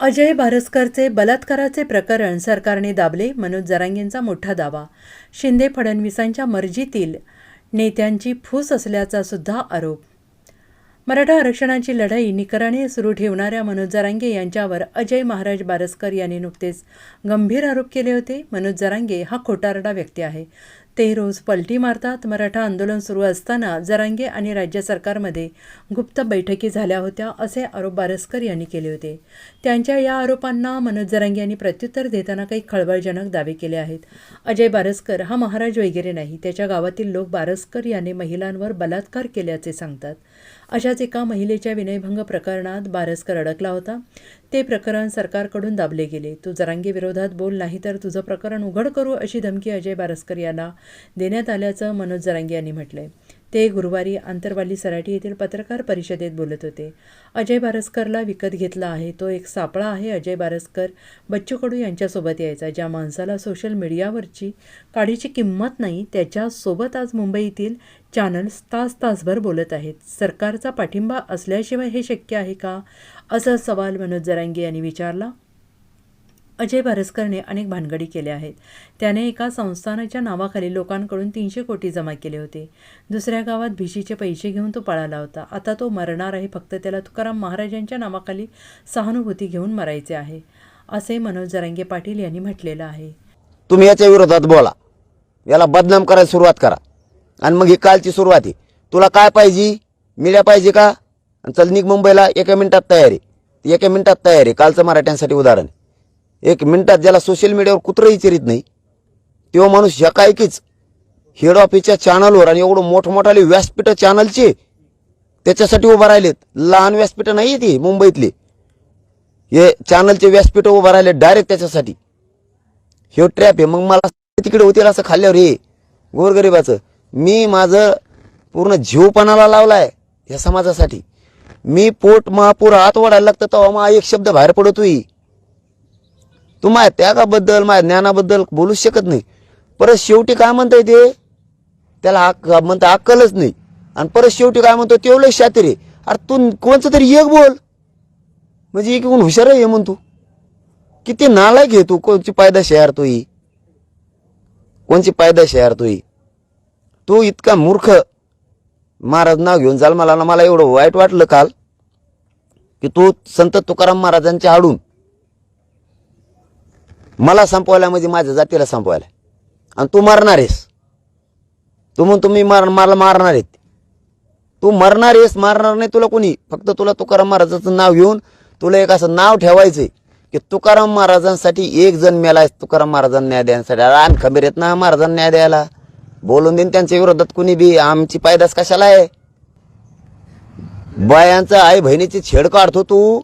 अजय भारस्करचे बलात्काराचे प्रकरण सरकारने दाबले मनोज जरांगेंचा मोठा दावा. शिंदे फडणवीसांच्या मर्जीतील नेत्यांची फूस असल्याचा सुद्धा आरोप. मराठा आरक्षणाची लढाई निकराने सुरू ठेवणाऱ्या मनोज जरांगे यांच्यावर अजय महाराज बारसकर यांनी नुकतेच गंभीर आरोप केले होते. मनोज जरांगे हा खोटारडा व्यक्ती आहे. ते रोज पलटी मारतात. मराठा आंदोलन सुरू असताना जरांगे आणि राज्य सरकारमध्ये गुप्त बैठकी झाल्या होत्या असे आरोप बारसकर यांनी केले होते. त्यांच्या या आरोपांना मनोज जरांगे यांनी प्रत्युत्तर देताना काही खळबळजनक दावे केले आहेत. अजय बारसकर हा महाराज वगैरे नाही. त्याच्या गावातील लोक बारसकर याने महिलांवर बलात्कार केल्याचे सांगतात. अशाच एका महिलेच्या विनयभंग प्रकरणात बारसकर अडकला होता. ते प्रकरण सरकारकडून दाबले गेले. तू जरांगे विरोधात बोल नाही तर तुझं प्रकरण उघड करू अशी धमकी अजय बारसकर याला देण्यात आल्याचं मनोज जरांगे यांनी म्हटलंय. ते गुरुवारी आंतरवाली सराटी येथील पत्रकार परिषदेत बोलत होते. अजय बारसकरला विकत घेतला आहे. तो एक सापळा आहे. अजय बारसकर बच्चू कडू यांच्यासोबत यायचा ज्या माणसाला सोशल मीडियावरची काडीची किंमत नाही त्याच्यासोबत आज मुंबईतील चॅनल्स तास तासभर बोलत आहेत. सरकारचा पाठिंबा असल्याशिवाय हे शक्य आहे का? असा सवाल मनोज जरांगे यांनी विचारला. अजय भारस्करने अनेक भानगडी केल्या आहेत. त्याने एका संस्थानाच्या नावाखाली लोकांकडून तीनशे कोटी जमा केले होते. दुसऱ्या गावात भिशीचे पैसे घेऊन तो पळाला होता. आता तो मरणार आहे फक्त त्याला तुकाराम महाराजांच्या नावाखाली सहानुभूती घेऊन मरायचे आहे असे मनोज जरांगे पाटील यांनी म्हटलेलं आहे. तुम्ही याच्या विरोधात बोला. याला बदनाम करायला सुरुवात करा. आणि मग ही कालची सुरुवात आहे. तुला काय पाहिजे? मिळ्या पाहिजे का? चल निघ मुंबईला. एका मिनिटात तयारी. एका मिनिटात तयारी. कालचं मराठ्यांसाठी उदाहरण. एक मिनिटात ज्याला सोशल मीडियावर कुत्रं विचारित नाही तो माणूस एकाएकीच हेड ऑफिसच्या चॅनलवर आणि एवढं मोठमोठाले व्यासपीठ चॅनलचे त्याच्यासाठी उभं राहिलेत. लहान व्यासपीठ नाही ती मुंबईतली. हे चॅनलचे व्यासपीठ उभं राहिले डायरेक्ट त्याच्यासाठी. हे ट्रॅप आहे. मग मला तिकडे होतील असं खाल्ल्यावर हे गोरगरिबाचं. मी माझं पूर्ण जीवपणाला लावलाय या समाजासाठी. मी पोट महापूर हात वाढायला लागतं तेव्हा मग एक शब्द बाहेर पडतोय. तू माझ्या त्यागाबद्दल माझ्या ज्ञानाबद्दल बोलूच शकत नाही. परत शेवटी काय म्हणताय ते? त्याला आक म्हणतं अक्कलच नाही. आणि परत शेवटी काय म्हणतो तेवढं शातीर आहे. अरे तू कोणचं तरी एक बोल. म्हणजे एक हुशार आहे म्हणतो किती नालायक आहे तू कोणची पायदाशी यार तो ही? कोणची पायदाशी यार तो ही? तू इतका मूर्ख. महाराज नाव घेऊन जाल मला मला एवढं वाईट वाटलं काल. की तू संत तुकाराम महाराजांच्या आडून मला संपवायला म्हणजे माझ्या जातीला संपवायला. आणि तू मरणार आहेस. तू म्हणतो मी मार मला मारणार आहेत. तू मरणार आहेस मारणार नाही तुला कोणी. फक्त तुला तुकाराम महाराजाचं नाव घेऊन तुला एक असं नाव ठेवायचं की तुकाराम महाराजांसाठी एक जण मेलाय तुकाराम महाराजांना न्याय द्यायसाठी रान खबीर येत ना महाराजांना न्याय द्यायला. बोलून देईन त्यांच्या विरोधात कुणी बी. आमची पायदास कशाला आहे? बायांचा आई बहिणीची छेड काढतो तू.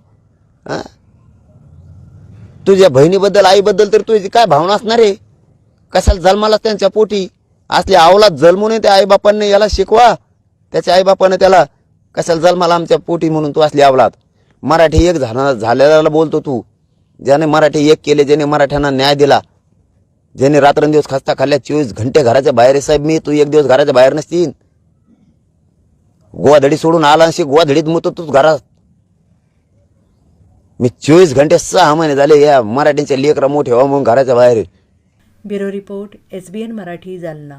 हा? तुझ्या बहिणीबद्दल आईबद्दल तर तुझी काय भावना असणार आहे? कशाला जन्माला त्यांच्या पोटी? असल्या आवलात जन्मून त्या आईबापांनी याला शिकवा. त्याच्या आईबापानं त्याला कशाला जन्माला आमच्या पोटी म्हणून तू असली आवलात? मराठी एक झाला झालेला बोलतो तू. ज्याने मराठी एक केले ज्याने मराठ्यांना न्याय दिला. ज्याने रात्रंदिवस खस्ता खाल्ल्या चोवीस घंटे घराच्या बाहेर आहे. साहेब मी तू एक दिवस घराच्या बाहेर नसतील गोवाधडी सोडून आला अशी गोवाधडीत मुतो तूच घरात मी चोवीस घंटे सहा महिने झाले या मराठीच्या लेकरा मोठे व्हा म्हणून घराच्या बाहेर. Bureau report S B N Marathi Jalna.